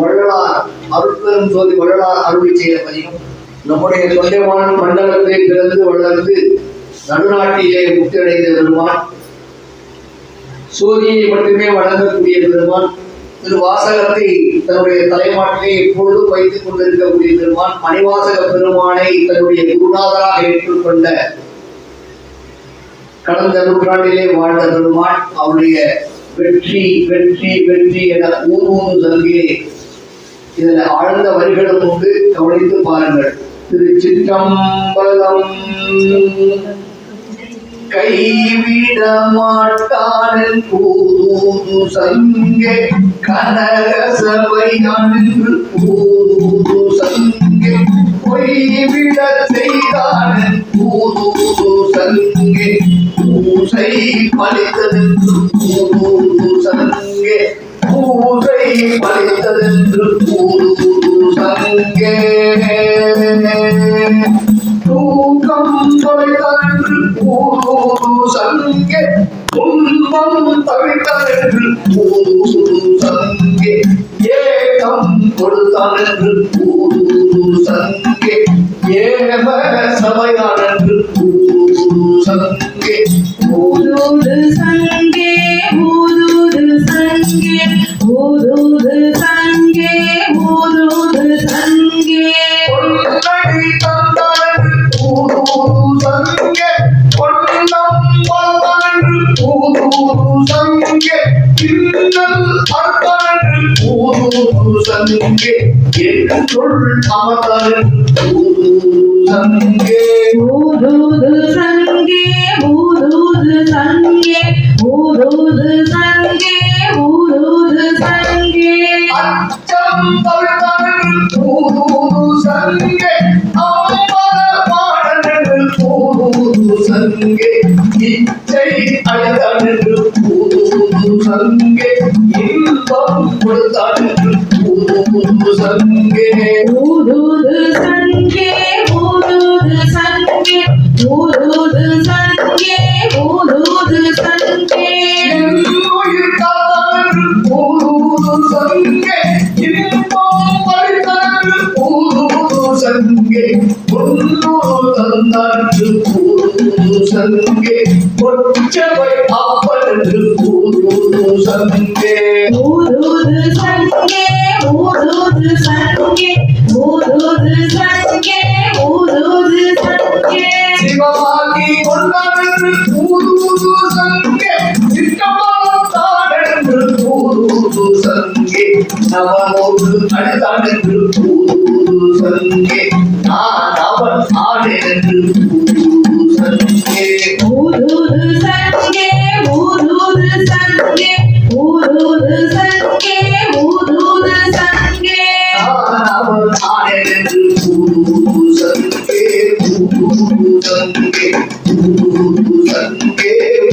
வள்ளலார் அருட்பெரும் சோதி வள்ளலார் அருளி செய்த பதிகம். நம்முடைய தொண்டைமான் மண்டலத்திலே பிறந்து வளர்ந்து நடுநாட்டிலே முத்தியடைந்த பெருமான் சோதியை மட்டுமே வழங்கக்கூடிய பெருமான் திரு வாசகத்தை தன்னுடைய தலைமாட்டிலே எப்பொழுதும் வைத்துக் கொண்டிருக்கக்கூடிய பெருமான் மணிவாசக பெருமானை தன்னுடைய குருநாதராக ஏற்றுக்கொண்ட கடந்த நூற்றாண்டிலே வாழ்ந்த பெருமான் அவருடைய வெற்றி வெற்றி வெற்றி என ஊர் ஊர் சங்கே இதுல ஆழ்ந்த வரிகளும் உண்டு. கவனித்து பாருங்கள். திருச்சிற்றம்பலம் கைவிட மாட்டான் கூது சங்கே கனக சபை அன்று கூது சங்கே பொய்விட செய்தானன் பூசை பலித்ததென்று கூது சங்கே பூசை பலித்ததென்று கூது சங்கே தூக்கம் தொலைத்ததென்று கூது சங்கே துன்பம் தவித்ததென்று கூது சங்கே ஏகம் கொடுத்தானென்று கூது சங்கே ஏவ சபையானென்று கூது சங்கே சங்கே என்னுள் அமர்ந்தானென்று கூது சங்கே. ஊதுது சங்கே ஊதுது சங்கே ஊதுது சங்கே ஊதுது சங்கே. அச்சம் சங்கே. கூது சங்கே ஊதுது சங்கே. ஊதுது சங்கே. ஊதுது சங்கே கூது சங்கே இன்பம் பறித்தானென்று கூது சங்கே. பொன்னூர் தந்தானென்று கூது சங்கே. பொச்சவை அப்பனென்று கூது சங்கே. ஊதுது சங்கே ஊதுது சங்கே ஊதுது சங்கே ஊதுது சங்கே சிவமாகி கொண்டானென்று கூது சங்கே சித்தமானென்று கூது சங்கே நவனோடு அழுதானென்று கூது சங்கே நான் அவன் ஆனென்று கூது சங்கே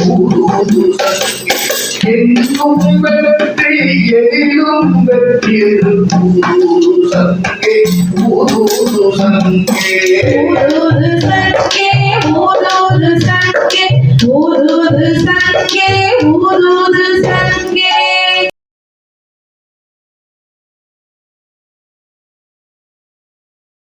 கூது சங்கே கூது வெற்றி எதிலும்